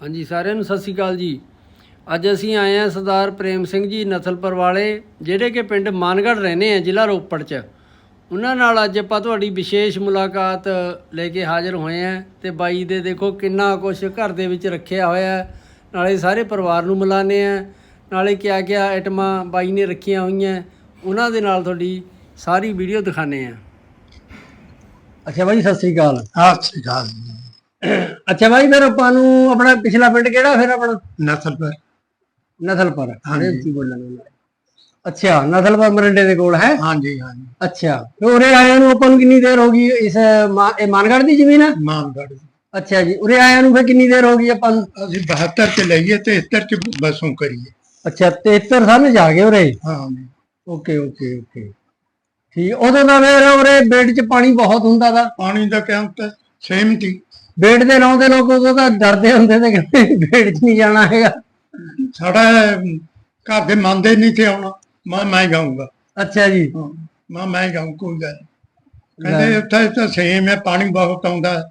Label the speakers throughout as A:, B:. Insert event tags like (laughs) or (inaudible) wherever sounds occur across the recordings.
A: ਹਾਂਜੀ ਸਾਰਿਆਂ ਨੂੰ ਸਤਿ ਸ਼੍ਰੀ ਅਕਾਲ ਜੀ। ਅੱਜ ਅਸੀਂ ਆਏ ਹਾਂ ਸਰਦਾਰ ਪ੍ਰੇਮ ਸਿੰਘ ਜੀ ਨਸਲਪੁਰ ਵਾਲੇ ਜਿਹੜੇ ਕਿ ਪਿੰਡ ਮਾਨਗੜ੍ਹ ਰਹਿੰਦੇ ਆ ਜ਼ਿਲ੍ਹਾ ਰੋਪੜ 'ਚ। ਉਹਨਾਂ ਨਾਲ ਅੱਜ ਆਪਾਂ ਤੁਹਾਡੀ ਵਿਸ਼ੇਸ਼ ਮੁਲਾਕਾਤ ਲੈ ਕੇ ਹਾਜ਼ਰ ਹੋਏ ਆ ਤੇ ਬਾਈ ਦੇ ਦੇਖੋ ਕਿੰਨਾ ਕੁਝ ਘਰ ਦੇ ਵਿੱਚ ਰੱਖਿਆ ਹੋਇਆ। ਨਾਲੇ ਸਾਰੇ ਪਰਿਵਾਰ ਨੂੰ ਮਿਲਾਨੇ ਆ ਨਾਲੇ ਕਿਆ ਕਿਆ ਆਈਟਮਾਂ ਬਾਈ ਨੇ ਰੱਖੀਆਂ ਹੋਈਆਂ। ਉਹਨਾਂ ਦੇ ਨਾਲ ਤੁਹਾਡੀ ਸਾਰੀ ਵੀਡੀਓ ਦਿਖਾਣੇ ਆ ਅੱਛਾ ਬਾਈ ਸਤਿ ਸ਼੍ਰੀ ਅਕਾਲ।
B: ਸਤਿ ਸ੍ਰੀ ਅਕਾਲ
A: ਅੱਛਾ ਬਾਈ ਫਿਰ ਆਪਾਂ ਨੂੰ ਆਪਣਾ ਪਿਛਲਾ ਪਿੰਡ ਕਿਹੜਾ ਫਿਰ ਆਪਣਾ?
B: ਨਸਲ ਪਰ
A: ਨਸਲਪੁਰ
B: ਹਾਂਜੀ।
A: ਉੱਚੀ ਬੋਲਣਾ ਅੱਛਾ ਨਸਲਪੁਰ ਮਰਿੰਡੇ ਦੇ ਕੋਲ ਹੈ?
B: ਹਾਂਜੀ ਹਾਂਜੀ।
A: ਅੱਛਾ ਤੇ ਉਰੇ ਆਇਆਂ ਨੂੰ ਆਪਾਂ ਨੂੰ ਕਿੰਨੀ ਦੇਰ ਹੋ ਗਈ ਇਸ ਮਾ- ਇਹ ਮਾਨਗੜ੍ਹ ਦੀ ਜ਼ਮੀਨ ਹੈ
B: ਮਾਨਗੜ੍ਹ
A: ਅੱਛਾ ਜੀ ਉਰੇ ਆਇਆਂ ਨੂੰ ਫਿਰ ਕਿੰਨੀ ਦੇਰ ਹੋ ਗਈ ਆਪਾਂ ਨੂੰ?
B: ਅਸੀਂ 72 ਚ ਲਈਏ ਤੇ 73 ਚ ਬਸੋਂ ਕਰੀਏ।
A: ਅੱਛਾ 73 ਸਾਲ ਜਾ ਗਏ ਉਰੇ?
B: ਹਾਂ ਜੀ
A: ਓਕੇ ਓਕੇ ਓਕੇ। ਠੀਕ ਉਦੋਂ ਦਾ ਫਿਰ ਉਰੇ ਬੇੜ 'ਚ ਪਾਣੀ ਬਹੁਤ ਹੁੰਦਾ ਦਾ
B: ਪਾਣੀ ਦਾ ਕਿਆ ਹੁੰਦਾ? ਸਹਿਮਤੀ
A: ਬੇੜ ਦੇ ਲਾਉਂਦੇ ਲੋਕ ਉਦੋਂ ਤਾਂ ਡਰਦੇ ਹੁੰਦੇ ਤੇ ਕਹਿੰਦੇ ਬੇੜ 'ਚ ਨਹੀਂ ਜਾਣਾ ਹੈਗਾ।
B: ਸਾਡਾ ਘਰ ਦੇ ਮੰਨਦੇ ਨਹੀਂ ਤੇ ਆਉਣਾ। ਮੈਂ ਮੈਂ ਜਾਊਂਗਾ।
A: ਅੱਛਾ ਜੀ।
B: ਮੈਂ ਮੈਂ ਜਾਊਂ ਕੋਈ ਗੱਲ ਨੀ। ਕਹਿੰਦੇ ਉੱਥੇ ਤਾਂ ਸੇਮ ਹੈ ਪਾਣੀ ਬਹੁਤ ਆਉਂਦਾ ਹੈ।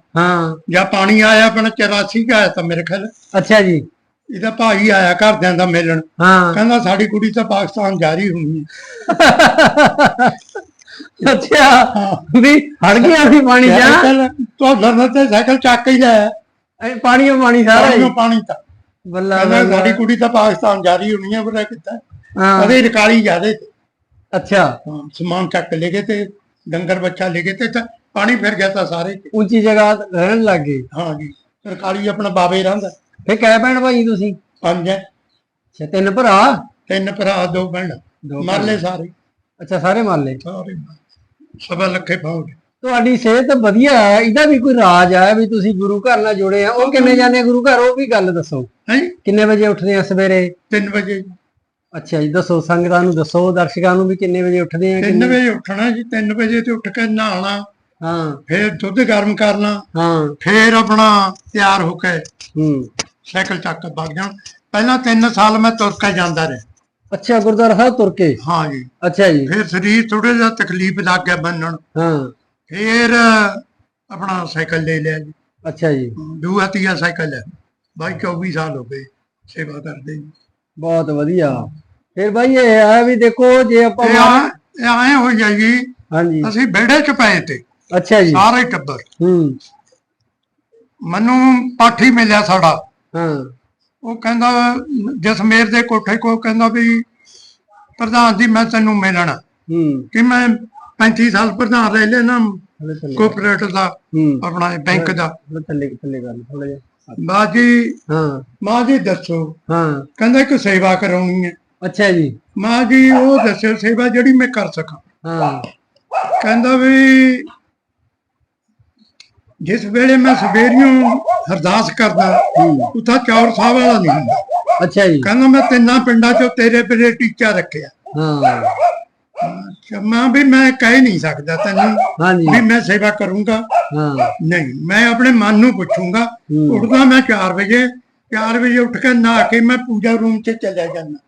B: ਜਾਂ ਪਾਣੀ ਆਇਆ ਆਪਣਾ 84 ਕਾ ਆਇਆ ਤਾਂ ਮੇਰੇ ਖਿਆਲ।
A: ਅੱਛਾ ਜੀ।
B: ਇਹਦਾ ਭਾਈ ਆਇਆ ਘਰਦਿਆਂ ਦਾ ਮਿਲਣ।
A: ਹਾਂ।
B: ਕਹਿੰਦਾ ਸਾਡੀ ਕੁੜੀ ਤਾਂ ਪਾਕਿਸਤਾਨ ਜਾ ਰਹੀ ਹੋਣੀ ਹੈ। (laughs)
A: ਅੱਛਾ ਵੀ ਹੜ ਗਿਆ ਸੀ ਪਾਣੀ ਜਾ।
B: ਸਾਈਕਲ ਤੋਂ ਲੜਨ ਤੇ ਸਾਈਕਲ ਚੱਕ ਹੀ ਲਿਆ
A: ਪਾਣੀ ਓ ਪਾਣੀ ਸਾਰਾ ਹੀ।
B: ਪਾਣੀ ਪਾਣੀ ਤਾਂ।
A: ਬੱਲਾ
B: ਕਹਿੰਦਾ
A: ਬੱਲਾ।
B: ਸਾਡੀ ਕੁੜੀ ਤਾਂ ਪਾਕਿਸਤਾਨ ਜਾ ਰਹੀ ਹੋਣੀ ਹੈ ਬੜਾ ਕਿੱਤਾ
A: ਹਾਂ।
B: ਅਰੇ ਰਕਾਲੀ ਜਾਦੇ
A: ਅੱਛਾ।
B: ਸਮਾਨ ਚੱਕ ਲੈ ਗਏ ਤੇ ਡੰਗਰ ਬੱਚਾ ਲੈ ਗਏ ਤੇ ਤਾਂ ਪਾਣੀ ਫਿਰ ਗਿਆ ਤਾਂ ਸਾਰੇ।
A: ਉੱਚੀ ਜਗ੍ਹਾ ਤੇ ਰਹਿਣ ਲੱਗ ਗਏ।
B: ਹਾਂ ਜੀ ਰਕਾਲੀ ਆਪਣਾ ਬਾਬੇ ਰਹਿੰਦਾ।
A: ਫੇ ਕਹਿ ਭੈਣ ਭਾਈ ਤੁਸੀਂ?
B: ਪੰਜ। ਹੈ
A: ਅੱਛਾ ਤਿੰਨ ਭਰਾ?
B: ਤਿੰਨ ਭਰਾ ਦੋ ਭੈਣ।
A: ਦੋ
B: ਮਰਲੇ ਸਾਰੇ।
A: ਅੱਛਾ ਸਾਰੇ ਮਾਲੇ
B: ਸਾਰੇ ਸਭਾ ਲੱਖੇ ਪਾਉਗੇ
A: ਤੁਹਾਡੀ ਸਿਹਤ ਵਧੀਆ ਹੈ ਇਹਦਾ ਵੀ ਕੋਈ ਰਾਜ ਹੈ ਵੀ ਤੁਸੀਂ ਗੁਰੂ ਘਰ ਨਾਲ ਜੁੜੇ ਆ। ਉਹ ਕਿੰਨੇ ਜਾਂਦੇ ਆ ਗੁਰੂ ਘਰ? ਉਹ ਵੀ ਗੱਲ ਦੱਸੋ।
B: ਹੈ?
A: ਕਿੰਨੇ ਵਜੇ ਉੱਠਦੇ ਆ ਸਵੇਰੇ?
B: 3 ਵਜੇ
A: ਅੱਛਾ ਜੀ ਦੱਸੋ ਸੰਗਤਾਂ ਨੂੰ ਦੱਸੋ ਦਰਸ਼ਕਾਂ ਨੂੰ ਵੀ ਕਿੰਨੇ ਵਜੇ ਉੱਠਦੇ ਆ
B: 3 ਵਜੇ ਉੱਠਣਾ ਜੀ 3 ਵਜੇ ਤੇ ਉੱਠ ਕੇ ਨਹਾਉਣਾ
A: ਹਾਂ।
B: ਫਿਰ ਦੁੱਧ ਗਰਮ ਕਰਨਾ
A: ਹਾਂ।
B: ਫਿਰ ਆਪਣਾ ਤਿਆਰ ਹੋ ਕੇ
A: ਹੂੰ।
B: ਸਾਈਕਲ ਚੱਕ ਕੇ ਵਗ ਜਾਣ। ਪਹਿਲਾਂ 3 ਸਾਲ ਮੈਂ ਤੁਰ ਕੇ ਜਾਂਦਾ ਰਿਹਾ।
A: ਅੱਛਾ ਗੁਰਦੁਆਰਾ ਸਾਹਿਬ ਤੁਰ ਕੇ?
B: ਹਾਂ ਜੀ।
A: ਅੱਛਾ ਜੀ।
B: ਫਿਰ ਸਰੀਰ ਥੋੜਾ ਜਿਹਾ ਤਕਲੀਫ ਲੱਗ ਗਿਆ ਬੰਨਣ।
A: ਹਾਂ।
B: ਫਿਰ ਆਪਣਾ ਸਾਈਕਲ ਲੈ ਲਿਆ ਜੀ।
A: ਅੱਛਾ ਜੀ।
B: ਦੂਆ ਤੀਆ ਸਾਈਕਲ ਹੈ। ਬਾਈ 24 ਸਾਲ ਹੋ ਗਏ ਸੇਵਾ ਕਰਦੇ ਜੀ।
A: ਬਹੁਤ ਵਧੀਆ। ਫਿਰ ਭਾਈ ਇਹ ਹੈ ਵੀ ਦੇਖੋ ਜੇ ਆਪਾਂ
B: ਇਹ ਆ ਆਏ ਹੋ ਜਾਈ
A: ਹਾਂਜੀ
B: ਅਸੀਂ ਵਿਹੜੇ 'ਚ ਪਏ ਤੇ।
A: ਅੱਛਾ ਜੀ।
B: ਸਾਰੇ ਟੱਬਰ।
A: ਹੂੰ।
B: ਮੈਨੂੰ ਪਾਠੀ ਮਿਲਿਆ ਸਾਡਾ।
A: ਹਾਂ।
B: ਉਹ ਕਹਿੰਦਾ ਜਸਮੇਰ ਦੇ ਕੋਠੇ ਕੋ ਕਹਿੰਦਾ ਵੀ ਪ੍ਰਧਾਨ ਜੀ ਮੈਂ ਤੈਨੂੰ ਮਿਲਣਾ।
A: ਹੂੰ।
B: ਕਿ ਮੈਂ 35 ਸਾਲ ਪ੍ਰਧਾਨ ਰਹਿ ਲੈਣਾ ਕੋਆਪਰੇਟਿਵ ਦਾ ਆਪਣਾ ਬੈਂਕ ਦਾ।
A: ਥੱਲੇ ਥੱਲੇ ਕਰ ਥੋੜਾ ਜਿਹਾ
B: ਮਾਂ ਜੀ
A: ਹਾਂ।
B: ਮਾਂ ਜੀ ਦੱਸੋ।
A: ਹਾਂ।
B: ਕਹਿੰਦਾ ਕਿ ਸੇਵਾ ਕਰਾਉਣੀ ਹੈ।
A: ਅੱਛਾ ਜੀ।
B: ਮਾਂ ਜੀ ਉਹ ਦੱਸਿਓ ਸੇਵਾ ਜਿਹੜੀ ਮੈਂ ਕਰ ਸਕਾਂ।
A: ਹਾਂ।
B: ਕਹਿੰਦਾ ਵੀ ਜਿਸ ਵੇਲੇ ਮੈਂ ਸਵੇਰੀਓਂ ਅਰਦਾਸ ਕਰਦਾ ਉਥਾ ਚੌਰ ਸਾਹਿਬ ਵਾਲਾ ਨਹੀਂ ਹੁੰਦਾ।
A: ਅੱਛਾ ਜੀ।
B: ਕਹਿੰਦਾ ਮੈਂ ਤਿੰਨਾਂ ਪਿੰਡਾਂ ਚੋਂ ਤੇਰੇ ਪਿਰੇ ਟੀਚਾ ਰੱਖਿਆ।
A: ਹਾਂ।
B: ਮਾਂ ਵੀ ਮੈਂ ਕਹਿ ਨਹੀਂ ਸਕਦਾ ਤੈਨੂੰ ਵੀ ਮੈਂ ਸੇਵਾ ਕਰੂੰਗਾ।
A: ਹਾਂ।
B: ਨਹੀਂ ਮੈਂ ਆਪਣੇ ਮਨ ਨੂੰ ਪੁੱਛੂੰਗਾ। ਉੱਠਦਾ ਮੈਂ 4 ਵਜੇ 4 ਵਜੇ ਉੱਠ ਕੇ ਨਹਾ ਕੇ ਮੈਂ ਪੂਜਾ ਰੂਮ 'ਚ ਚਲਿਆ ਜਾਂਦਾ।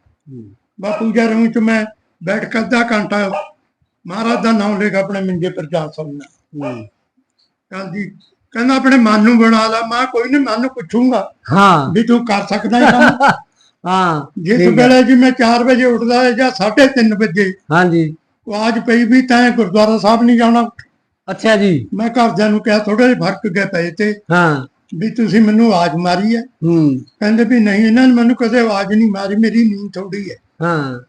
B: ਬਾ ਪੂਜਾ ਰੂਮ 'ਚ ਮੈਂ ਬੈਠ ਕੇ ਅੱਧਾ ਘੰਟਾ ਮਹਾਰਾਜ ਦਾ ਨਾਮ ਲੈ ਕੇ ਆਪਣੇ ਮੰਜੇ ਪਰ ਜਾ ਸਕਦਾ
A: ਹੂੰ।
B: ਕਹਿੰਦੀ ਕਹਿੰਦਾ ਆਪਣੇ ਮਨ ਨੂੰ ਬਣਾ ਲਾ। ਮੈਂ ਕੋਈ ਨਹੀਂ ਮਨ ਨੂੰ ਪੁੱਛੂੰਗਾ
A: ਹਾਂ।
B: ਵੀ ਤੂੰ ਕਰ ਸਕਦਾ ਹੈ ਕੰਮ? (laughs)
A: ਹਾਂ
B: ਜਿਸ
A: ਠੀਕ ਹੈ।
B: ਵੇਲੇ ਜੀ ਮੈਂ 4 ਵਜੇ ਉੱਠਦਾ ਹੈ ਜਾਂ 3:30 ਵਜੇ
A: ਹਾਂਜੀ।
B: ਆਵਾਜ਼ ਪਈ ਵੀ ਤੈਂ ਗੁਰਦੁਆਰਾ ਸਾਹਿਬ ਨਹੀਂ ਜਾਣਾ।
A: ਅੱਛਾ ਜੀ।
B: ਮੈਂ ਘਰਦਿਆਂ ਨੂੰ ਕਿਹਾ ਥੋੜੇ ਜਿਹਾ ਫ਼ਰਕ ਗਏ ਪਏ ਤੇ
A: ਹਾਂ।
B: ਵੀ ਤੁਸੀਂ ਮੈਨੂੰ ਆਵਾਜ਼ ਮਾਰੀ ਹੈ।
A: ਹੂੰ।
B: ਕਹਿੰਦੇ ਵੀ ਨਹੀਂ ਇਹਨਾਂ ਨੇ ਮੈਨੂੰ ਕਦੇ ਆਵਾਜ਼ ਨਹੀਂ ਮਾਰੀ ਮੇਰੀ ਨੀਂਦ ਥੋੜੀ ਹੈ।
A: ਹਾਂ।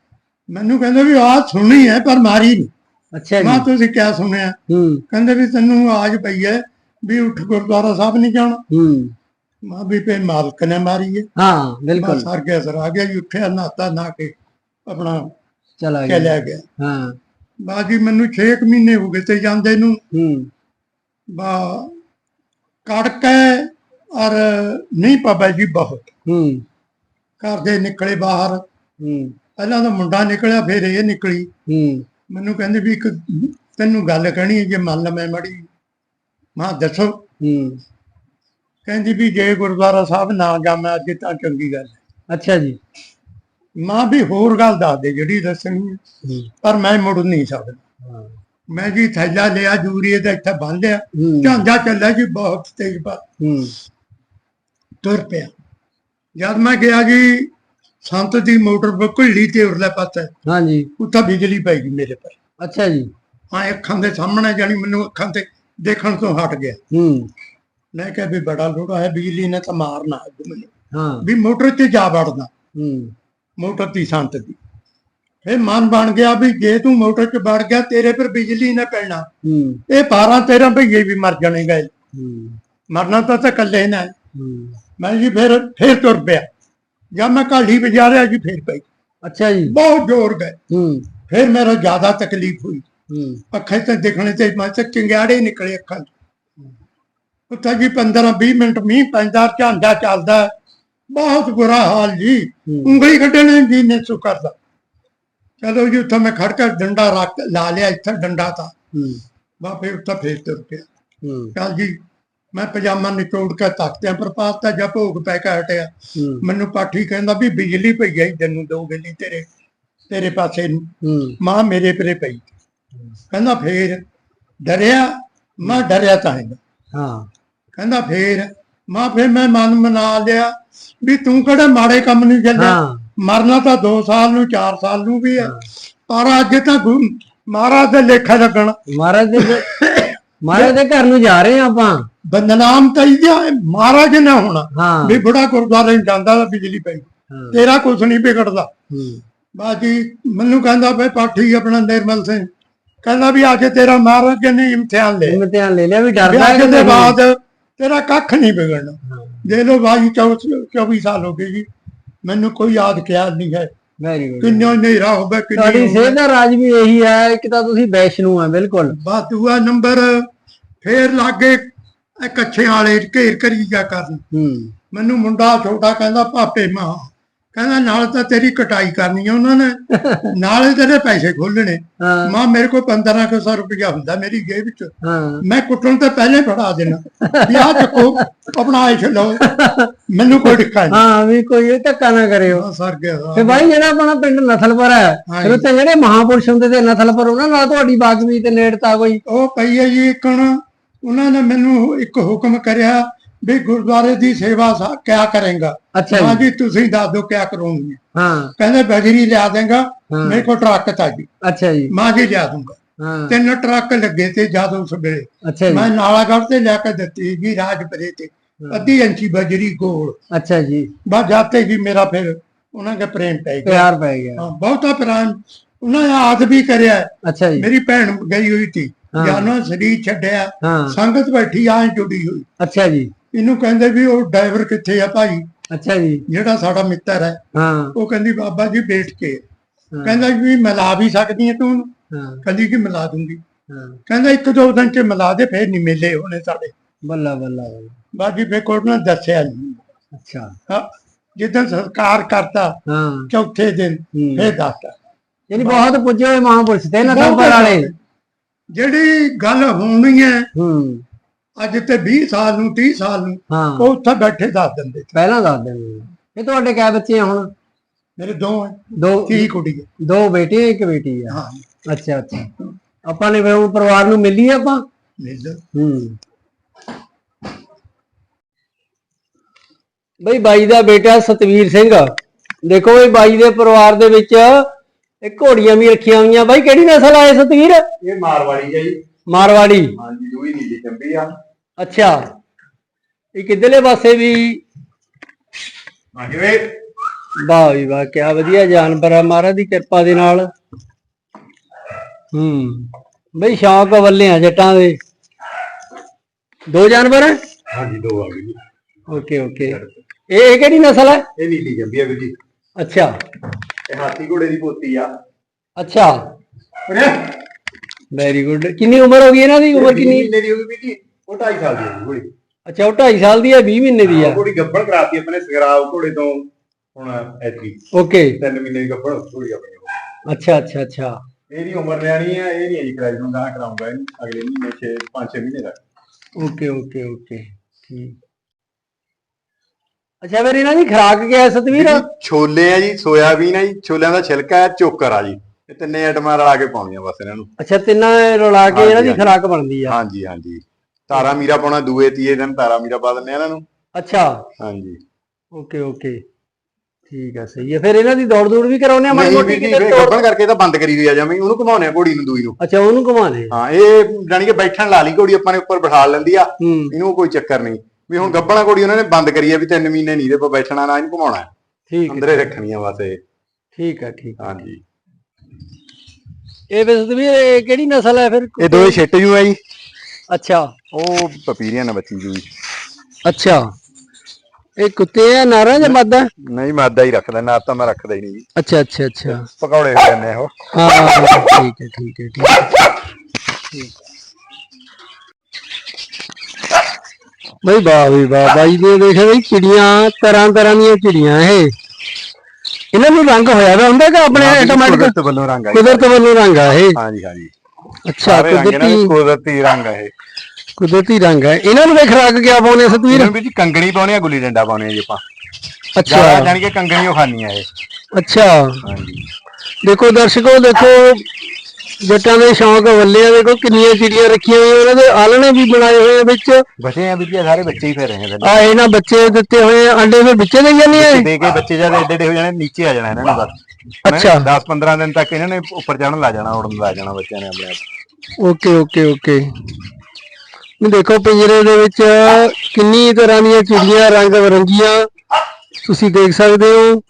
B: ਮੈਨੂੰ ਕਹਿੰਦੇ ਵੀ ਆਵਾਜ਼ ਸੁਣੀ ਹੈ ਪਰ ਮਾਰੀ ਨਹੀਂ
A: ਅੱਛਾ
B: ਮੈਂ
A: ਜੀ
B: ਤੁਸੀਂ ਕਿਆ ਸੁਣਿਆ?
A: ਹੂੰ।
B: ਕਹਿੰਦੇ ਵੀ ਤੈਨੂੰ ਆਵਾਜ਼ ਪਈ ਹੈ ਵੀ ਉੱਠ ਗੁਰਦੁਆਰਾ ਸਾਹਿਬ ਨਹੀਂ ਜਾਣਾ।
A: ਹੂੰ।
B: ਮਾਂ ਵੀ ਪੇ ਮਾਲਕ ਨੇ ਮਾਰੀ ਹੈ
A: ਹਾਂ ਬਿਲਕੁਲ।
B: ਬਸ ਹਰ ਗਿਆ ਸਰ ਆ ਗਿਆ ਜੀ ਉੱਠਿਆ ਨਹਾਤਾ ਨਾ ਕੇ ਆਪਣਾ
A: ਚਲਾ ਗਿਆ।
B: ਚਲਿਆ ਗਿਆ।
A: ਹਾਂ।
B: ਬਾਜੀ ਮੈਨੂੰ 6 ਮਹੀਨੇ ਹੋ ਗਏ ਤੇ ਜਾਂਦੇ ਨੂੰ।
A: ਹੂੰ।
B: ਬਾ ਕੜਕੇ ਔਰ ਨਹੀਂ ਪਵੇ ਜੀ ਬਹੁਤ।
A: ਹੂੰ।
B: ਘਰ ਦੇ ਨਿਕਲੇ ਬਾਹਰ।
A: ਹੂੰ।
B: ਪਹਿਲਾਂ ਤਾਂ ਮੁੰਡਾ ਨਿਕਲਿਆ ਫਿਰ ਇਹ ਨਿਕਲੀ।
A: ਹੂੰ।
B: ਮੈਨੂੰ ਕਹਿੰਦੇ ਵੀ ਇੱਕ ਤੈਨੂੰ ਗੱਲ ਕਹਿਣੀ ਹੈ ਜੇ ਮੰਨ ਲਾ ਮੈਂ ਮੜੀ ਮਾਂ ਦੱਸੋ।
A: ਹੂੰ।
B: ਕਹਿੰਦੀ ਵੀ ਜੇ ਗੁਰਦੁਆਰਾ ਸਾਹਿਬ ਨਾ ਜਾਵਾਂ ਅੱਜ ਤਾਂ ਚੰਗੀ ਗੱਲ ਹੈ।
A: ਅੱਛਾ ਜੀ।
B: ਮਾਂ ਵੀ ਹੋਰ ਗੱਲ ਦੱਸ ਦੇ ਜਿਹੜੀ ਦੱਸਣੀ ਹੈ। ਪਰ ਮੈਂ ਮੁੜ ਨਹੀਂ ਸਕਦਾ। ਮੈਂ ਜੀ ਥੈਲਾ ਲਿਆ ਜੂਰੀਏ ਦਾ ਇੱਥੇ ਬੰਨ ਲਿਆ।
A: ਹੂੰ।
B: ਝਾਂਜਾ ਚੱਲਿਆ ਜੀ ਬਹੁਤ ਤੇਜ਼
A: ਹੂੰ।
B: ਤੁਰ ਪਿਆ। ਜਦ ਮੈਂ ਗਿਆ ਜੀ ਸੰਤ ਦੀ ਮੋਟਰ ਬਕੁੱਲੀ ਤੇ ਉਰਲੇ ਪਾਸੇ
A: ਹਾਂਜੀ।
B: ਉੱਥੇ ਬਿਜਲੀ ਪੈ ਗਈ ਮੇਰੇ ਪਰ।
A: ਅੱਛਾ ਜੀ।
B: ਹਾਂ ਅੱਖਾਂ ਦੇ ਸਾਹਮਣੇ ਜਾਨੀ ਮੈਨੂੰ ਅੱਖਾਂ ਤੇ ਦੇਖਣ ਤੋਂ ਹਟ ਗਿਆ।
A: ਹੂੰ।
B: ਮੈਂ ਕਿਹਾ ਵੀ ਬੜਾ ਲੋੜਾ ਹੈ ਬਿਜਲੀ ਨੇ ਤਾਂ ਮਾਰਨਾ ਅੱਜ ਮੈਨੂੰ।
A: ਹਾਂ।
B: ਵੀ ਮੋਟਰ ਤੇ ਜਾ ਵੜਦਾ
A: ਹੂੰ।
B: ਮੋਟਰ ਦੀ ਸੰਤ ਦੀ। ਫਿਰ ਮਨ ਬਣ ਗਿਆ ਵੀ ਜੇ ਤੂੰ ਮੋਟਰ 'ਚ ਵੜ ਗਿਆ ਤੇਰੇ ਪਰ ਬਿਜਲੀ ਨਾ ਪੈਣਾ।
A: ਹੂੰ।
B: ਇਹ 12 13 ਭਈਏ ਵੀ ਮਰ ਜਾਣੇ ਗਏ
A: ਹੂੰ।
B: ਮਰਨਾ ਤਾਂ ਤਾਂ ਇਕੱਲੇ ਨਾ। ਮੈਂ ਜੀ ਫਿਰ ਫਿਰ ਤੁਰ ਪਿਆ। ਜਦ ਮੈਂ ਕਾਲੀ ਵਜਾ ਰਿਹਾ ਜੀ ਫਿਰ ਪਈ।
A: ਅੱਛਾ ਜੀ।
B: ਬਹੁਤ ਜ਼ੋਰ ਗਏ।
A: ਹੂੰ।
B: ਫਿਰ ਮੇਰਾ ਜ਼ਿਆਦਾ ਤਕਲੀਫ ਹੋਈ।
A: ਹੂੰ।
B: ਅੱਖਾਂ ਤੇ ਦਿਖਣੇ ਤੇ ਮੈਂ ਤੇ ਚਿੰਗਾੜੇ ਨਿਕਲੇ ਅੱਖਾਂ ਉੱਥੇ ਜੀ 15 20 ਮਿੰਟ ਮੀਂਹ ਪੈਂਦਾ ਝਾਂਡਾ ਚੱਲਦਾ। ਬਹੁਤ ਬੁਰਾ ਹਾਲ ਜੀ। ਉਂਗਲੀ ਕੱਢਣੇ ਜੀ ਨੇ ਸੁ ਕਰਦਾ। ਚਲੋ ਜੀ ਉੱਥੇ ਮੈਂ ਖੜ ਕੇ ਡੰਡਾ ਰੱਖ ਲਾ ਲਿਆ ਇੱਥੇ ਡੰਡਾ ਤਾਂ।
A: ਹੂੰ।
B: ਬਾਪੇ ਉੱਥੇ ਫੇਰ ਤੁਰ ਪਿਆ।
A: ਹੂੰ।
B: ਚੱਲ ਜੀ ਮੈਂ ਪਜਾਮਾ ਨਿਚੋੜ ਕੇ ਤਖਤਿਆਂ ਪਰ ਪਾਤਾ ਜਾਂ ਭੋਗ ਪੈ ਕੇ ਹਟਿਆ। ਮੈਨੂੰ ਪਾਠੀ ਕਹਿੰਦਾ ਵੀ ਬਿਜਲੀ ਪਈ ਗਈ ਤੈਨੂੰ ਦੋ ਗਲੀ ਤੇਰੇ ਤੇਰੇ ਪਾਸੇ ਨੂੰ। ਮਾਂ ਮੇਰੇ ਪਰੇ ਪਈ। ਕਹਿੰਦਾ ਫੇਰ ਡਰਿਆ ਮੈਂ ਡਰਿਆ ਤਾਂ
A: ਹਾਂ
B: ਕਹਿੰਦਾ ਫੇਰ ਮਾਂ ਫੇਰ ਮੈਂ ਮਨ ਮਨਾ ਲਿਆ ਵੀ ਤੂੰ ਕਿਹੜੇ ਮਾੜੇ ਕੰਮ ਨਹੀਂ ਚੱਲਿਆ? ਮਰਨਾ ਤਾਂ 2 ਸਾਲ ਨੂੰ 4 ਸਾਲ ਨੂੰ ਵੀ ਹੈ। ਪਰ ਅੱਜ ਤਾਂ ਮਹਾਰਾਜ ਦੇ ਲੇਖਾ ਲੱਗਣਾ।
A: ਮਹਾਰਾਜ ਦੇ ਮਹਾਰਾਜ ਦੇ ਘਰ ਨੂੰ ਜਾ ਰਹੇ ਆ ਆਪਾਂ।
B: ਬੰਦਨਾਮ ਤਾਂ ਇਹਦਾ ਹੈ, ਮਹਾਰਾਜ ਨੇ ਹੋਣਾ? ਵੀ ਬੁੜਾ ਗੁਰਦੁਆਰੇ ਨੂੰ ਜਾਂਦਾ ਤਾਂ ਬਿਜਲੀ ਪਈ। ਤੇਰਾ ਕੁਝ ਨਹੀਂ ਵਿਗੜਦਾ। ਬਾਕੀ ਮੈਨੂੰ ਕਹਿੰਦਾ ਬਈ ਪਾਠੀ ਆਪਣਾ ਨਿਰਮਲ ਸਿੰਘ। ਕਹਿੰਦਾ ਵੀ ਅੱਜ ਤੇਰਾ ਮਹਾਰਾਜ ਨੇ ਇਮਤਿਹਾਨ ਲੈ
A: ਇਮਤਿਹਾਨ ਲੈ ਲਿਆ ਵੀ ਡਰਦਾ ਹੈ ਕਿ ਨਹੀਂ?
B: ਬਾਅਦ ਤੇਰਾ ਕੱਖ ਨਹੀਂ ਵਿਗੜਨਾ। ਦੇ ਲੋ ਬਾਜੀ 24 ਸਾਲ ਹੋ ਗਏ ਜੀ। ਮੈਨੂੰ ਕੋਈ ਯਾਦ ਖਿਆਲ ਨਹੀਂ ਹੈ।
A: ਵੈਰੀ ਗੁੱਡ
B: ਕਿੰਨਾ ਹਨੇਰਾ ਹੋਵੇ ਕਿੰਨੀ
A: ਸਿਹਤ ਦਾ ਰਾਜ ਵੀ ਇਹੀ ਹੈ ਕਿ ਤਾਂ ਤੁਸੀਂ ਵੈਸ਼ਨੂ ਆ ਬਿਲਕੁਲ।
B: ਬਸ ਦੂਆ ਨੰਬਰ ਫੇਰ ਲਾਗੇ ਇਹ ਕੱਛੇ ਵਾਲੇ ਘੇਰ ਕਰੀ ਜਾ ਕਰਨ
A: ਹੂੰ।
B: ਮੈਨੂੰ ਮੁੰਡਾ ਛੋਟਾ ਕਹਿੰਦਾ ਪਾਪੇ ਮਾਂ। ਕਹਿੰਦਾ ਨਾਲ ਤਾਂ ਤੇਰੀ ਕਟਾਈ ਕਰਨੀ ਆ ਉਹਨਾਂ ਨੇ। (laughs) ਨਾਲੇ ਤੇਰੇ ਪੈਸੇ ਖੋਲਣੇ
A: ਹਾਂ।
B: ਮਾਂ ਮੇਰੇ ਕੋਲ 1500 ਰੁਪਇਆ ਹੁੰਦਾ ਮੇਰੀ ਜੇਬ ਵਿੱਚ
A: ਹਾਂ।
B: ਮੈਂ ਕੁੱਟਣ ਤੋਂ ਪਹਿਲੇ ਫੜਾ ਦੇਣਾ। ਵੀ ਆਹ ਚੱਕੋ ਆਪਣਾ ਆਇਸ਼ ਲਓ ਮੈਨੂੰ ਕੋਈ ਦਿੱਕਤ ਨਹੀਂ।
A: ਹਾਂ ਵੀ ਕੋਈ ਇਹ ਧੱਕਾ ਨਾ ਕਰਿਓ।
B: ਸਰ ਗਿਆ
A: ਤੇ ਬਾਈ ਜਿਹੜਾ ਆਪਣਾ ਪਿੰਡ ਨਸਲਪੁਰ ਹੈ। ਫਿਰ ਉੱਥੇ ਜਿਹੜੇ ਮਹਾਪੁਰਸ਼ ਹੁੰਦੇ ਤੇ ਨਸਲਪੁਰ ਉਹਨਾਂ ਨਾਲ ਤੁਹਾਡੀ ਬਾਗਵੀ ਤੇ ਨੇੜਤਾ ਕੋਈ?
B: ਉਹ ਪਈ ਹੈ ਜੀ ਇੱਕਣ ਉਹਨਾਂ ਨੇ ਮੈਨੂੰ ਇੱਕ ਹੁਕਮ ਕਰਿਆ ਵੀ ਗੁਰਦੁਆਰੇ ਦੀ ਸੇਵਾ ਕਿਆ ਕਰੇਗਾ।
A: ਅੱਛਾ
B: ਹਾਂ
A: ਜੀ।
B: ਤੁਸੀਂ ਦੱਸ ਦਿਓ ਕਿਆ ਕਰੋਗੇ
A: ਹਾਂ।
B: ਕਹਿੰਦੇ ਬਜਰੀ ਲਿਆ ਦੇਗਾ। ਮੇਰੇ ਕੋਲ ਟਰੱਕ ਤਾਂ ਜੀ।
A: ਅੱਛਾ ਜੀ।
B: ਮਾਂ ਜੀ ਲਿਆ ਦੂੰਗਾ। ਤਿੰਨ ਟਰੱਕ ਲੱਗੇ ਤੇ ਜਦ
A: ਜੀ।
B: ਮੈਂ ਨਾਲਾਗੜ੍ਹ ਤੇ ਲਿਆ ਕੇ ਦਿੱਤੀ ਜੀ ਰਾਜਪੁਰੇ ਤੇ। ਅੱਧੀ ਇੰਚੀ ਬਜਰੀ ਗੋਲ।
A: ਅੱਛਾ ਜੀ।
B: ਬਸ ਜਾਤੇ ਜੀ ਮੇਰਾ ਫਿਰ ਉਹਨਾਂ ਦਾ ਪ੍ਰੇਮ ਪੈ ਗਿਆ।
A: ਪਿਆਰ ਪੈ ਗਿਆ।
B: ਹਾਂ, ਬਹੁਤਾ ਪ੍ਰੇਮ ਉਹਨਾਂ ਨੇ ਆਦ ਵੀ ਕਰਿਆ।
A: ਅੱਛਾ ਜੀ।
B: ਮੇਰੀ ਭੈਣ ਗਈ ਹੋਈ ਸੀ। ਜਾਨੋ ਸਰੀਰ ਛੱਡਿਆ ਸੰਗਤ ਬੈਠੀ ਆਂ ਜੁੜੀ ਹੋਈ।
A: ਅੱਛਾ ਜੀ।
B: ਇਹਨੂੰ ਕਹਿੰਦੇ ਵੀ ਉਹ ਡਰਾਈਵਰ ਕਿੱਥੇ ਆ ਭਾਈ?
A: ਅੱਛਾ ਜੀ।
B: ਜਿਹੜਾ ਸਾਡਾ ਮਿੱਤਰ ਹੈ। ਉਹ ਕਹਿੰਦੀ ਬਾਬਾ ਜੀ ਬੈਠ ਕੇ। ਕਹਿੰਦਾ ਵੀ ਮਿਲਾ ਵੀ ਸਕਦੀ ਹੈ ਤੂੰ? ਕਹਿੰਦੀ ਕਿ ਮਿਲਾ ਦੂੰਗੀ। ਕਹਿੰਦਾ ਇੱਕ ਦੋ ਦਿਨ ਚ ਮਿਲਾ ਦੇ ਫੇਰ ਨਹੀਂ ਮਿਲੇ ਉਹਨੇ ਸਾਡੇ।
A: ਬੱਲਾ ਬੱਲਾ।
B: ਬਾਜੀ ਫੇਰ ਕੋਲ ਨੇ ਦੱਸਿਆ ਨਹੀਂ
A: ਅੱਛਾ।
B: ਹਾਂ, ਜਿੱਦਣ ਸੰਸਕਾਰ ਕਰਤਾ ਚੌਥੇ ਦਿਨ। ਫੇਰ ਦੱਸਤਾ।
A: ਯਾਨੀ ਬਹੁਤ ਪੁੱਜੇ ਹੋਏ ਮਹਾਪੁਰਸ਼ ਤੇ ਨਸਲਪੁਰ
B: ਬਹੁਤ
A: ਵਾਲੇ।
B: ਜਿਹੜੀ ਗੱਲ ਹੋਣੀ ਹੈ
A: ਹੂੰ।
B: ਅੱਜ ਤੇ 20 ਸਾਲ ਨੂੰ 30 ਸਾਲ ਨੂੰ
A: ਹਾਂ।
B: ਉਹ ਉੱਥੇ ਬੈਠੇ ਦੱਸ ਦਿੰਦੇ। ਸੀ।
A: ਪਹਿਲਾਂ ਦੱਸ ਦਿੰਦੇ ਇਹ ਤੁਹਾਡੇ ਕਿਆ ਬੱਚੇ ਆ ਹੁਣ?
B: ਮੇਰੇ ਦੋ ਹੈ
A: ਦੋ
B: ਕੀ ਕੁੜੀ ਹੈ।
A: ਦੋ ਬੇਟੇ ਇੱਕ ਬੇਟੀ ਆ?
B: ਹਾਂ।
A: ਅੱਛਾ ਅੱਛਾ। ਆਪਾਂ ਨੇ ਫਿਰ ਉਹ ਪਰਿਵਾਰ ਨੂੰ ਮਿਲੀ ਆਪਾਂ?
B: ਮਿਲ
A: ਹੂੰ। ਬਈ ਬਾਈ ਦਾ ਬੇਟਾ ਸਤਵੀਰ ਸਿੰਘ। ਦੇਖੋ ਇਹ ਬਾਈ ਦੇ ਪਰਿਵਾਰ ਦੇ ਵਿੱਚ ਇਹ ਘੋੜੀਆਂ ਵੀ ਰੱਖੀਆਂ ਹੋਈਆਂ। ਬਾਈ ਕਿਹੜੀ ਨਸਲ ਆ ਇਹ ਸਤਵੀਰ?
C: ਇਹ ਮਾਰਵਾੜੀ ਹੈ ਜੀ।
A: ਮਾਰਵਾੜੀ।
C: ਹਾਂਜੀ ਦੋਈ ਨੀਲੀ ਚੰਬੀ ਆ।
A: ਅੱਛਾ। ਇਹ ਕਿੱਧਰਲੇ ਪਾਸੇ ਵੀ?
C: ਹਾਂਜੀ ਵੇ
A: ਵਾਹ ਵੀ ਵਾਹ ਕਿਆ ਵਧੀਆ ਜਾਨਵਰ ਆ ਮਹਾਰਾਜ ਦੀ ਕਿਰਪਾ ਦੇ ਨਾਲ। ਹੂੰ। ਬਈ ਸ਼ੌਂਕ ਵੱਲੇ ਆ ਜੱਟਾਂ ਦੇ। ਦੋ ਜਾਨਵਰ ਹੈ
C: ਹਾਂਜੀ ਦੋ ਆ ਗਏ ਜੀ।
A: Okay okay. ਇਹ ਇਹ ਕਿਹੜੀ ਨਸਲ ਹੈ
C: ਇਹ ਨੀਲੀ ਚੰਬੀ ਆ ਵੀਰ ਜੀ।
A: ਅੱਛਾ।
C: ਇਹ ਹਾਥੀ ਘੋੜੇ ਦੀ ਪੋਤੀ ਆ।
A: ਅੱਛਾ। ਵੈਰੀ ਗੁੱਡ ਕਿੰਨੀ ਉਮਰ ਹੋ ਗਈ ਇਹਨਾਂ ਦੀ? ਉਮਰ ਕਿੰਨੀ?
C: ਮਹੀਨੇ ਦੀ ਹੋ ਗਈ ਵੀਰ ਜੀ। ਉਹ 2.5 ਸਾਲ ਦੀ ਹੋ ਗਈ ਘੋੜੀ।
A: ਅੱਛਾ ਉਹ 2.5 ਸਾਲ ਦੀ ਹੈ 20 ਮਹੀਨੇ ਦੀ ਆ
C: ਘੋੜੀ ਗੱਭਣ ਕਰਾਤੀ ਆਪਣੇ ਸਗਰਾਵ ਘੋੜੇ ਤੋਂ ਹੁਣ ਐਤਕੀ।
A: ਓਕੇ।
C: 3 ਮਹੀਨੇ ਦੀ ਗੱਭਣ ਘੋੜੀ ਆਪਣੀ ਉਹ।
A: ਅੱਛਾ ਅੱਛਾ ਅੱਛਾ।
C: ਇਹਦੀ ਉਮਰ ਨਿਆਣੀ ਆ ਇਹ ਨਹੀਂ ਅਜੀ ਕਰਾਈ ਨੂੰ ਗਾਹ ਕਰਾਉਂਗਾ ਇਹਨੂੰ ਅਗਲੇ ਮਹੀਨੇ 6 5-6 ਮਹੀਨੇ ਤੱਕ।
A: Okay okay okay. ਠੀਕ। ਅੱਛਾ ਫਿਰ ਇਹਨਾਂ ਦੀ ਖਰਾਕ ਹੈ ਸਤਵੀਰ?
C: ਛੋਲੇ ਆ ਜੀ ਸੋਇਆਬੀਨ ਆ ਜੀ ਛੋਲਿਆਂ ਦਾ ਛਿਲਕਾ ਆ ਚੋਕਰ ਆ ਜੀ। ਇਹ ਤਿੰਨੇ ਆਈਟਮਾਂ ਰਲਾ ਕੇ ਪਾਉਣੀਆਂ ਬਸ ਇਹਨਾਂ ਨੂੰ।
A: ਅੱਛਾ ਤਿੰਨਾਂ ਰਲਾ ਕੇ ਇਹਨਾਂ ਦੀ
C: ਹਾਂਜੀ,
A: ਖਰਾਕ ਬਣਦੀ ਆ।
C: ਹਾਂਜੀ ਹਾਂਜੀ। ਤਾਰਾ ਮੀਰਾ ਪਾਉਣਾ ਦੂਏ ਤੀਏ ਦਿਨ ਤਾਰਾ ਮੀਰਾ ਪਾ ਦਿੰਦੇ ਆ ਇਹਨਾਂ ਨੂੰ।
A: ਅੱਛਾ।
C: ਹਾਂਜੀ।
A: Okay okay. ਠੀਕ ਹੈ ਸਹੀ ਹੈ ਫਿਰ ਇਹਨਾਂ ਦੀ ਦੌੜ ਦੌੜ ਵੀ ਕਰਾਉਂਦੇ ਆ ਮਾੜੀ
C: ਨਹੀਂ
A: ਮੋਟੀ
C: ਵੀਰ ਜੀ
A: ਕਿਤੇ ਦੌੜ-
C: ਗੱਬਣ ਕਰਕੇ ਤਾਂ ਬੰਦ ਕਰੀ ਹੋਈ ਆ ਜਮੀ। ਉਹਨੂੰ ਘੁਮਾਉਣੇ ਆ ਘੋੜੀ ਨੂੰ ਦੂਈ ਨੂੰ।
A: ਅੱਛਾ ਉਹਨੂੰ ਘੁਮਾਣੇ
C: ਹਾਂ ਇਹ ਜਾਨੀ ਕਿ ਬੈਠਣ ਲਾ ਲਈ ਘੋੜੀ ਆਪਾਂ ਨੇ ਉੱਪਰ ਬਿਠਾ ਲੈਂਦੀ ਆ।
A: ਹੂੰ।
C: ਇਹਨੂੰ ਕੋਈ ਚੱਕਰ ਨਹੀਂ। ਵੀ ਹੁਣ ਗੱਬਣਾ ਘੋੜੀ ਉਹਨਾਂ ਨੇ ਬੰਦ ਕਰੀ ਆ ਵੀ ਤਿੰਨ ਮਹੀਨੇ ਨਹੀਂ ਇਹਦੇ ਪਰ ਬੈਠਣਾ ਨਾ ਇਹਨੂੰ ਘੁਮਾਉਣਾ।
A: ਠੀਕ ਹੈ।
C: ਅੰਦਰੇ ਰੱਖਣੀ ਆ ਬਸ ਇਹ।
A: ਠੀਕ ਹੈ ਠੀਕ ਹੈ।
C: ਹਾਂਜੀ।
A: ਇਹ ਵੈਸੇ ਵੀ ਇਹ ਕਿਹੜੀ ਨਸਲ ਹੈ ਫਿਰ?
C: ਇਹ ਦੋਵੇਂ ਛਿੱਟ ਜੂ ਆ ਜੀ।
A: ਅੱਛਾ।
C: ਉਹ ਪਪੀਰੀਆਂ ਨਾਲ ਬੱਚੀ ਜੂ
A: ਅੱਛਾ। ਇਹ ਕੁੱਤੇ ਆ ਨਾਰਾ ਜਾਂ ਮਾਦਾ?
C: ਨਹੀਂ ਮਾਦਾ ਹੀ ਰੱਖਦਾ ਨਾ ਤਾਂ ਮੈਂ ਰੱਖਦਾ ਹੀ ਨਹੀਂ ਜੀ।
A: ਅੱਛਾ ਅੱਛਾ ਅੱਛਾ।
C: ਪਕੌੜੇ ਹੋ ਜਾਂਦੇ ਆ ਉਹ।
A: ਹਾਂ ਠੀਕ ਹੈ ਠੀਕ ਹੈ ਠੀਕ ਹੈ। ਬਈ ਵਾਹ ਵੀ ਵਾਹ। ਬਾਈ ਦੇ ਦੇਖੇ ਬਈ ਚਿੜੀਆਂ ਤਰ੍ਹਾਂ ਤਰ੍ਹਾਂ ਦੀਆਂ ਚਿੜੀਆਂ ਇਹ। ਇਹਨਾਂ ਨੂੰ ਰੰਗ ਹੋਇਆ ਵਾ ਹੁੰਦਾ ਕਿ ਆਪਣੇ ਆਟੋਮੈਟਿਕ
C: ਕੁਦਰਤ ਵੱਲੋਂ ਰੰਗ ਆ ਜੀ।
A: ਕੁਦਰਤ ਵੱਲੋਂ ਰੰਗ ਆ ਇਹ।
C: ਹਾਂਜੀ ਹਾਂਜੀ।
A: ਅੱਛਾ
C: ਸਾਰੇ ਰੰਗ ਇਹਨਾਂ ਦੇ
A: ਕੁਦਰਤੀ
C: ਕੁਦਰਤੀ ਰੰਗ ਆ ਇਹ।
A: ਕੁਦਰਤੀ ਰੰਗ ਹੈ ਇਹਨਾਂ ਨੂੰ ਵੇਖ ਰਾਗ ਗਿਆ ਪਾਉਣੇ ਸਤਵੀਰ
C: ਇਹਨਾਂ ਵਿੱਚ ਕੰਗਣੀ ਪਾਉਣੀ ਆ ਗੁੱਲੀ ਡੰਡਾ ਪਾਉਣੇ ਆ ਜੀ ਆਪਾਂ।
A: ਅੱਛਾ।
C: ਜ਼ਿਆਦਾ ਜਾਣੀ ਕਿ ਕੰਗਣੀ ਉਹ ਖਾਣੀ ਆ ਇਹ।
A: ਅੱਛਾ।
C: ਹਾਂਜੀ।
A: ਦੇਖੋ ਦਰਸ਼ਕੋ ਦੇਖੋ ਜੱਟਾਂ ਦੇ ਸ਼ੌਂਕ ਵੱਲੇ ਆ ਦੇਖੋ ਕਿੰਨੀਆਂ ਚਿੜੀਆਂ ਰੱਖੀਆਂ ਹੋਈਆਂ ਉਹਨਾਂ ਦੇ ਆਲਣੇ ਵੀ ਬਣਾਏ ਹੋਏ ਆ ਵਿੱਚ।
C: ਬਚੇ ਆ ਵੀ ਜੀ ਇਹ ਸਾਰੇ ਬੱਚੇ ਹੀ ਫਿਰ ਰਹੇ ਨੇ
A: ਆ ਇਹਨਾਂ ਬੱਚੇ ਦਿੱਤੇ ਹੋਏ ਆ, ਅੰਡੇ ਫਿਰ ਵਿੱਚੇ ਦੇ ਜਾਂਦੇ ਆ
C: ਦੇ ਕੇ ਬੱਚੇ ਜਦ ਏਡੇ ਏਡੇ ਹੋ ਜਾਣੇ ਨੀਚੇ ਆ ਜਾਣਾ ਇਹਨਾਂ ਨੇ ਬਸ।
A: ਅੱਛਾ।
C: 10 15 ਦਿਨ ਤੱਕ ਇਹਨਾਂ ਨੇ ਉੱਪਰ ਚੜਨ ਲਾ ਜਾਣਾ ਉੜਨ ਲਾ ਜਾਣਾ ਬੱਚਿਆਂ ਨੇ ਆਪਣੇ ਆਪ।
A: Okay okay okay. ਇਹ ਦੇਖੋ ਪਿੰਜਰੇ ਦੇ ਵਿੱਚ ਕਿੰਨੀ ਤਰ੍ਹਾਂ ਦੀਆਂ ਚਿੜੀਆਂ ਰੰਗ ਬਰੰਗੀਆਂ ਤੁਸੀਂ ਦੇਖ ਸਕਦੇ ਹੋ।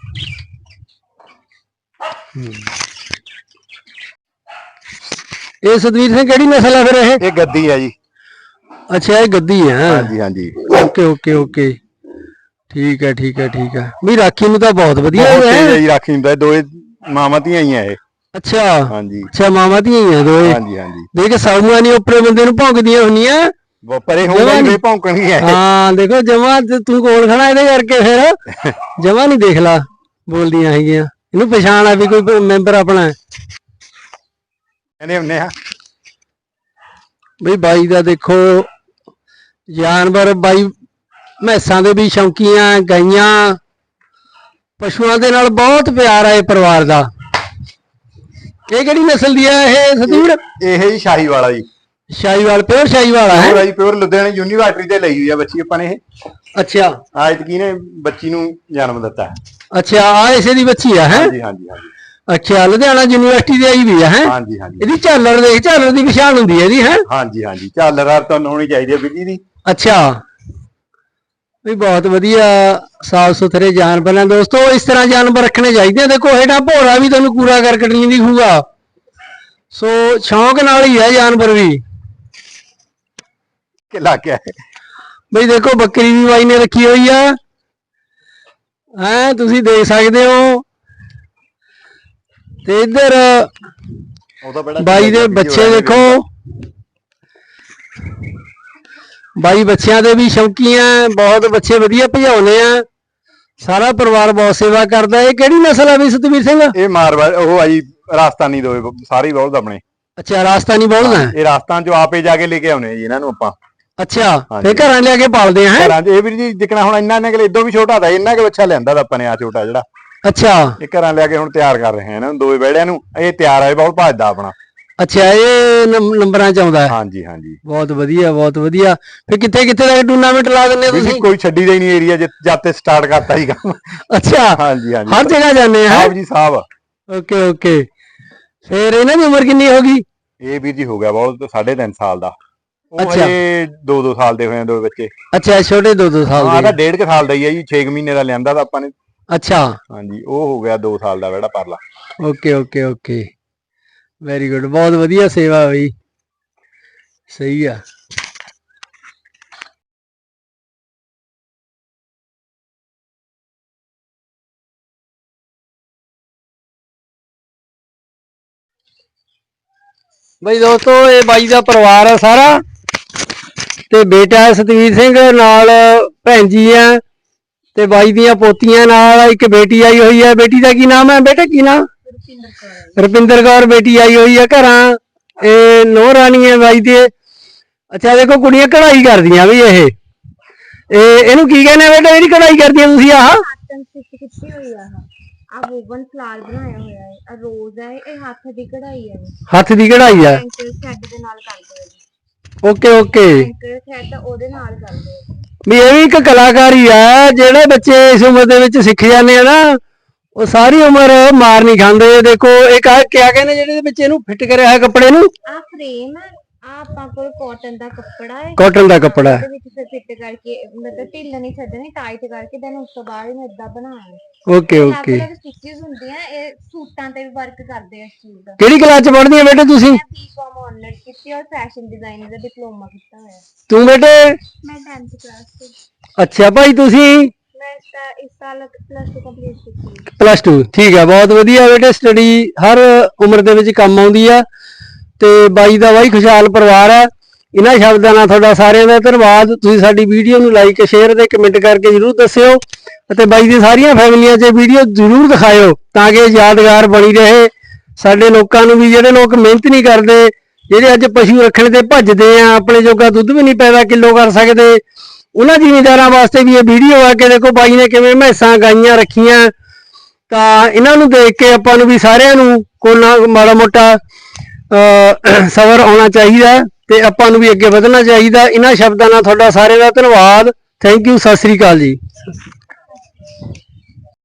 A: ਇਹ ਸਤਵੀਰ ਸਿੰਘ ਕਿਹੜੀ ਨਸਲ ਹੈ ਫਿਰ ਇਹ?
C: ਇਹ ਗੱਦੀ ਆ ਜੀ।
A: ਅੱਛਾ ਇਹ ਗੱਦੀ ਹੈ
C: ਹਾਂਜੀ ਹਾਂਜੀ।
A: Okay okay okay. ਠੀਕ ਹੈ ਠੀਕ ਹੈ ਠੀਕ ਹੈ ਵੀ ਰਾਖੀ ਨੂੰ ਤਾਂ ਬਹੁਤ ਵਧੀਆ ਹੈ।
C: ਆ ਜੀ ਰਾਖੀ ਹੁੰਦਾ ਦੋਏ ਮਾਮਾ ਧੀਆਂ ਹੀ ਆ ਇਹ।
A: ਅੱਛਾ।
C: ਹਾਂਜੀ।
A: ਅੱਛਾ ਮਾਮਾ ਦੀਆਂ ਹੀ ਆ ਦੋਏ
C: ਹਾਂਜੀ ਹਾਂਜੀ।
A: ਦੇਖ ਸਾਊਆਂ ਨਹੀਂ ਉੱਪਰੇ ਬੰਦੇ ਨੂੰ ਭੌਂਕਦੀਆਂ ਹੁੰਦੀਆਂ।
C: ਪਰੇ ਹੋਊਗਾ
A: ਜਮਾਂ
C: ਹੀ
A: ਨੀ।
C: ਵੇ ਭੌਂਕਣਗੇ ਇਹ।
A: ਹਾਂ ਦੇਖੋ ਜਮਾ ਤੂੰ ਕੋਲ ਖੜਾ ਇਹਦੇ ਕਰਕੇ ਫਿਰ। (laughs) ਜਮਾ ਨਹੀਂ ਦੇਖ ਲਾ ਬੋਲਦੀਆਂ ਹੈਗੀਆਂ। ਇਹਨੂੰ ਪਛਾਣ ਆ ਵੀ ਕੋਈ ਮੈਂਬਰ ਆਪਣਾ।
C: ਇਹਨੇ ਹੁੰਨੇ ਆ।
A: ਬਈ ਬਾਈ ਦਾ ਦੇਖੋ ਜਾਨਵਰ ਬਾਈ ਮੈਸਾਂ ਦੇ ਵੀ ਸ਼ੌਂਕੀਆਂ ਗਾਈਆਂ। ਪਸ਼ੂਆਂ ਦੇ ਨਾਲ ਬਹੁਤ ਪਿਆਰ ਹੈ ਪਰਿਵਾਰ ਦਾ। ਇਹ ਕਿਹੜੀ ਨਸਲ ਦੀ ਹੈ ਇਹ ਸਤੂੜ
C: ਇਹ ਹੀ ਸ਼ਾਹੀ ਵਾਲਾ ਜੀ।
A: ਸ਼ਾਹੀਵਾਲ ਪਿਓਰ ਸ਼ਾਹੀਵਾਲ ਹੈ?
C: ਪੂਰਾ ਜੀ ਪਿਓਰ ਲੁਧਿਆਣਾ ਯੂਨੀਵਰਸਿਟੀ ਤੇ ਲਈ ਹੋਈ ਆ ਬੱਚੀ ਆਪਾਂ ਨੇ ਇਹ।
A: ਅੱਛਾ।
C: ਆਇਤ ਕੀ ਨੇ ਬੱਚੀ ਨੂੰ ਜਨਮ ਦਿੱਤਾ।
A: ਅੱਛਾ ਆ ਇਸੇ ਦੀ ਬੱਚੀ ਆ ਹੈ?
C: ਹਾਂਜੀ ਹਾਂਜੀ ਹਾਂਜੀ।
A: ਅੱਛਾ ਲੁਧਿਆਣਾ ਯੂਨੀਵਰਸਿਟੀ ਦੇ ਆਈ ਵੀ ਆ ਹੈ?
C: ਹਾਂਜੀ ਹਾਂਜੀ।
A: ਇਹਦੀ ਝਾਲਰ ਦੇਖ ਝਾਲਰ ਦੀ ਪਛਾਣ ਹੁੰਦੀ ਹੈ ਇਹਦੀ ਹੈ?
C: ਹਾਂਜੀ ਹਾਂਜੀ ਝਾਲਰ ਤਾਂ ਹੋਣੀ ਚਾਹੀਦੀ ਹੈ ਬਿਜ਼ੀ ਦੀ।
A: ਅੱਛਾ। ਵੀ ਬਹੁਤ ਵਧੀਆ ਸਾਫ਼ ਸੁਥਰੇ ਜਾਨਵਰ ਨੇ ਦੋਸਤੋ ਇਸ ਤਰ੍ਹਾਂ ਜਾਨਵਰ ਰੱਖਣੇ ਚਾਹੀਦੇ ਆ। ਦੇਖੋ ਹੇਠਾਂ ਭੋਰਾ ਵੀ ਤੁਹਾਨੂੰ ਕੂੜਾ ਕਰਕਟ ਨਹੀਂ ਦਿਖੂਗਾ। ਸੋ ਸ਼ੌਂਕ ਨਾਲ ਹੀ ਹੈ ਜਾਨਵਰ ਵੀ।
C: ਕਿ ਲੱਗ ਗਿਆ? ਹੈ।
A: ਬਈ ਦੇਖੋ ਬੱਕਰੀ ਵੀ ਬਾਈ ਨੇ ਰੱਖੀ ਹੋਈ ਆ। ਹੈ ਤੁਸੀਂ ਦੇਖ ਸਕਦੇ ਹੋ। ਤੇ ਇੱਧਰ
C: ਬੜਾ
A: ਬਾਈ ਦੇ ਬੱਚੇ ਦੇਖੋ। ਬਾਈ ਬੱਚਿਆਂ ਦੇ ਵੀ ਸ਼ੌਕੀਆਂ ਬਹੁਤ ਬੱਚੇ ਵਧੀਆ ਭਜਾਉਨੇ ਆ। ਸਾਰਾ ਪਰਿਵਾਰ ਬਹੁਤ ਸੇਵਾ ਕਰਦਾ। ਇਹ ਕਿਹੜੀ ਨਸਲ ਆ ਵੀ ਸਤਵੀਰ ਸਿੰਘ?
C: ਇਹ ਮਾਰਵਾ ਉਹ ਆ ਜੀ ਰਾਜਸਥਾਨੀ ਦੋਏ ਸਾਰੇ ਹੀ ਬਹੁਤ ਆਪਣੇ।
A: ਅੱਛਾ ਰਾਜਸਥਾਨੀ ਬੋਲਦਾ
C: ਇਹ ਰਾਜਸਥਾਨ ਚੋਂ ਆਪੇ ਜਾ ਕੇ ਲੈ ਕੇ ਆਉਨੇ ਆ ਜੀ ਇਹਨਾਂ ਨੂੰ ਆਪਾਂ।
A: ਅੱਛਾ। ਫੇ ਘਰਾਂ ਲਿਆ ਕੇ ਪਾਲਦੇ ਆ ਹੈਂ?
C: ਘਰਾਂ ਇਹ ਵੀ ਜੀ ਜਿਕਣਾ ਹੁਣ ਇੰਨਾ ਨੇ ਕਿ ਇਦੋਂ ਵੀ ਛੋਟਾ ਦਾ ਇੰਨਾ ਕਿ ਬੱਚਾ ਲਿਆਂਦਾ ਦਾ ਆਪਾਂ ਨੇ ਆ ਛੋਟਾ ਜਿਹੜਾ।
A: ਅੱਛਾ।
C: ਇਹ ਘਰਾਂ ਲਿਆ ਕੇ ਹੁਣ ਤਿਆਰ ਕਰ ਰਹੇ ਇਹਨਾਂ ਨੂੰ ਦੋਏ ਬੈੜਿਆਂ ਨੂੰ। ਇਹ ਤਿਆਰ ਆ ਇਹ ਬਹੁਤ ਭੱਜਦਾ ਆਪਣਾ।
A: ਅੱਛਾ ਇਹ ਨੰਬ- ਨੰਬਰਾਂ ਚ ਆਉਂਦਾ ਹੈ?
C: ਹਾਂਜੀ ਹਾਂਜੀ।
A: ਬਹੁਤ ਵਧੀਆ ਬਹੁਤ ਵਧੀਆ। ਫੇ ਕਿੱਥੇ ਕਿੱਥੇ ਦਾ ਟੂਰਨਾਮੈਂਟ ਲਾ ਦਿੰਦੇ ਹੋ
C: ਵੀ ਜੀ
A: ਤੁਸੀਂ?
C: ਕੋਈ ਛੱਡੀ ਦਾ ਹੀ ਨਹੀਂ ਏਰੀਆ ਜਿੱਤੇ ਸਟਾਰਟ ਕਰਤਾ ਹੀ ਕੰਮ।
A: ਅੱਛਾ
C: ਹਾਂਜੀ ਹਾਂਜੀ।
A: ਹਰ ਜਗ੍ਹਾ ਜਾਂਦੇ ਆ ਹੈਂ?
C: ਸਾਹਿਬ ਜੀ ਸਾਹਿਬ।
A: Okay okay. ਫੇਰ ਇਹਨਾਂ ਦੀ ਉਮਰ ਕਿੰਨੀ ਹੋ ਗਈ?
C: ਇਹ ਵੀਰ ਜੀ ਹੋ ਗਿਆ ਬਹੁਤ 3.5 ਸਾਲ ਦਾ। ਉਹ
A: ਅੱਛਾ।
C: ਹਜੇ 2-2 ਸਾਲ ਦੇ ਹੋਏ ਆ ਦੋ ਬੱਚੇ।
A: ਅੱਛਾ ਛੋਟੇ ਦੋ ਦੋ ਸਾਲ
C: ਹਾਂ
A: ਦੇ।
C: ਤਾਂ ਡੇਢ ਕੁ ਸਾਲ ਦਾ ਹੀ ਆ ਜੀ 6 ਮਹੀਨੇ ਦਾ ਲਿਆਂਦਾ ਤਾਂ ਆਪਾਂ ਨੇ।
A: ਅੱਛਾ।
C: ਹਾਂਜੀ ਉਹ ਹੋ ਗਿਆ 2 ਸਾਲ ਦਾ ਬੇੜਾ ਪਰਲਾ।
A: Okay okay okay. Very good ਬਹੁਤ ਵਧੀਆ ਸੇਵਾ ਹੋਈ। ਸਹੀ ਆ। ਬਈ ਦੋਸਤੋ ਇਹ ਬਾਈ ਦਾ ਪਰਿਵਾਰ ਹੈ ਸਾਰਾ। ਤੇ ਬੇਟਾ ਸਤਵੀਰ ਸਿੰਘ ਨਾਲ ਭੈਣ ਜੀ ਆ। ਤੇ ਬਾਈ ਦੀਆਂ ਪੋਤੀਆਂ ਨਾਲ ਇੱਕ ਬੇਟੀ ਆਈ ਹੋਈ ਹੈ ਬੇਟੀ ਦਾ ਕੀ ਨਾਮ ਹੈ ਬੇਟਾ ਕੀ ਨਾਮ? ਰੁਪਿੰਦਰ ਕੌਰ ਬੇਟੀ ਆਈ ਹੋਈ ਆ ਘਰਾਂ। ਇਹ ਨੋ ਰਾਣੀ ਹੈ ਬਾਈ ਦੇ। ਅੱਛਾ ਦੇਖੋ ਕੁੜੀਆਂ ਕਢਾਈ ਕਰਦੀਆਂ ਵੀ ਇਹ। ਇਹ ਇਹਨੂੰ ਕੀ ਕਹਿੰਦੇ ਬੇਟਾ? ਇਹਦੀ ਕਢਾਈ ਕਰਦੀਆਂ ਤੁਸੀਂ ਆਹ?
D: ਕੀਤੀ ਹੋਈ ਆ ਆ ਵੂਵਨ ਫਲਾਰ ਬਣਾਇਆ ਹੋਇਆ ਹੈ ਆ ਰੋਜ਼ ਹੈ ਇਹ ਹੱਥ ਦੀ ਕਢਾਈ ਹੈ
A: ਹੱਥ ਦੀ ਕਢਾਈ
D: ਦੇ ਨਾਲ ਕਰਦੇ ਜੀ।
A: Okay okay.
D: ਥ੍ਰੈਡ ਉਹਦੇ ਨਾਲ ਕਰਦੇ ਆ
A: ਵੀ ਇਹ ਵੀ ਇੱਕ ਕਲਾਕਾਰੀ ਆ, ਜਿਹੜੇ ਬੱਚੇ ਇਸ ਉਮਰ ਦੇ ਵਿੱਚ ਸਿੱਖ ਜਾਂਦੇ ਆ ਨਾ, ਉਹ ਸਾਰੀ ਉਮਰ ਮਾਰ ਨਹੀਂ ਖਾਂਦੇ। ਦੇਖੋ ਇਹ ਕਾ ਕਿਆ ਕਹਿੰਦੇ, ਜਿਹੜੇ ਵਿੱਚ ਇਹਨੂੰ ਫਿੱਟ ਕਰਿਆ ਹੈ ਕੱਪੜੇ ਨੂੰ?
D: ਆ। ਫਰੇਮ ਆ ਆਪਾਂ ਕੋਲ ਕਾਟਨ ਦਾ ਕੱਪੜਾ ਹੈ।
A: ਕਾਟਨ ਦਾ ਕੱਪੜਾ ਹੈ।
D: ਉਹਦੇ ਵਿੱਚ ਫਿਰ ਫਿੱਟ ਕਰਕੇ ਮਤਲਬ ਢਿੱਲ ਨਹੀਂ ਛੱਡਣੀ ਟਾਈਟ ਕਰਕੇ ਦੈਨ ਉਸ ਤੋਂ ਬਾਅਦ ਇਹਨੂੰ ਇਦਾਂ ਬਣਾਉਣਾ।
A: ਓਕੇ ਓਕੇ
D: ਅਲੱਗ ਸਟਿਚਸ ਹੁੰਦੀਆਂ ਇਹ ਸੂਟਾਂ ਤੇ ਵੀ ਵਰਕ ਕਰਦੇ ਆ ਇਸ ਚੀਜ਼ ਦਾ।
A: ਕਿਹੜੀ ਕਲਾਸ ਚ ਪੜ੍ਹਦੀ ਆ ਬੇਟੇ ਤੁਸੀਂ?
D: ਮੈਂ ਬੀਕਾਮ ਆਨਰਸ ਕੀਤੀ ਔਰ ਫੈਸ਼ਨ ਡਿਜ਼ਾਈਨਿੰਗ ਦਾ ਡਿਪਲੋਮਾ ਕੀਤਾ ਹੋਇਆ।
A: ਤੂੰ ਬੇਟੇ?
D: ਮੈਂ 10th ਕਲਾਸ ਚ।
A: ਅੱਛਾ ਭਾਈ ਤੁਸੀਂ?
D: ਮੈਂ ਇਸ ਸਾ- ਇਸ ਸਾਲ ਪਲੱਸ 2 ਕੰਪਲੀਟ ਕੀਤੀ।
A: ਪਲੱਸ 2 ਠੀਕ ਹੈ ਬਹੁਤ ਵਧੀਆ ਬੇਟੇ ਸਟੱਡੀ ਹਰ ਉਮਰ ਦੇ ਵਿੱਚ ਕੰਮ ਆਉਂਦੀ ਆ। ਤੇ ਬਾਈ ਦਾ ਬਾਈ ਖੁਸ਼ਹਾਲ ਪਰਿਵਾਰ ਆ। ਇਹਨਾਂ ਸ਼ਬਦਾਂ ਨਾਲ ਤੁਹਾਡਾ ਸਾਰਿਆਂ ਦਾ ਧੰਨਵਾਦ। ਤੁਸੀਂ ਸਾਡੀ ਵੀਡੀਓ ਨੂੰ ਲਾਈਕ ਸ਼ੇਅਰ ਤੇ ਕਮੈਂਟ ਕਰਕੇ ਜਰੂਰ ਦੱਸਿਓ ਅਤੇ ਬਾਈ ਦੀ ਸਾਰੀਆਂ ਫੈਮਲੀਆਂ 'ਚ ਵੀਡੀਓ ਜਰੂਰ ਦਿਖਾਇਓ ਤਾਂ ਕਿ ਯਾਦਗਾਰ ਬਣੀ ਰਹੇ। ਸਾਡੇ ਲੋਕਾਂ ਨੂੰ ਵੀ ਜਿਹੜੇ ਲੋਕ ਮਿਹਨਤ ਨਹੀਂ ਕਰਦੇ, ਜਿਹੜੇ ਅੱਜ ਪਸ਼ੂ ਰੱਖਣ ਤੇ ਭੱਜਦੇ ਆ, ਆਪਣੇ ਜੋਗਾ ਦੁੱਧ ਵੀ ਨਹੀਂ ਪੈਦਾ ਕਿਲੋ ਕਰ ਸਕਦੇ, ਉਹਨਾਂ ਜ਼ਿਮੀਂਦਾਰਾਂ ਵਾਸਤੇ ਵੀ ਇਹ ਵੀਡੀਓ ਆ ਕੇ ਦੇਖੋ ਬਾਈ ਨੇ ਕਿਵੇਂ ਮੈਸਾਂ ਗਾਈਆਂ ਰੱਖੀਆਂ। ਤਾਂ ਇਹਨਾਂ ਨੂੰ ਦੇਖ ਕੇ ਆਪਾਂ ਨੂੰ ਵੀ ਸਾਰਿਆਂ ਨੂੰ ਕੋਈ ਮਾੜਾ ਮੋਟਾ ਸਬਰ ਆਉਣਾ ਚਾਹੀਦਾ ਤੇ ਆਪਾਂ ਨੂੰ ਵੀ ਅੱਗੇ ਵਧਣਾ ਚਾਹੀਦਾ ਇਹਨਾਂ ਸ਼ਬਦਾਂ ਨਾਲ ਤੁਹਾਡਾ ਸਾਰਿਆਂ ਦਾ ਧੰਨਵਾਦ। ਥੈਂਕ ਯੂ ਸਤਿ ਸ੍ਰੀ ਅਕਾਲ ਜੀ।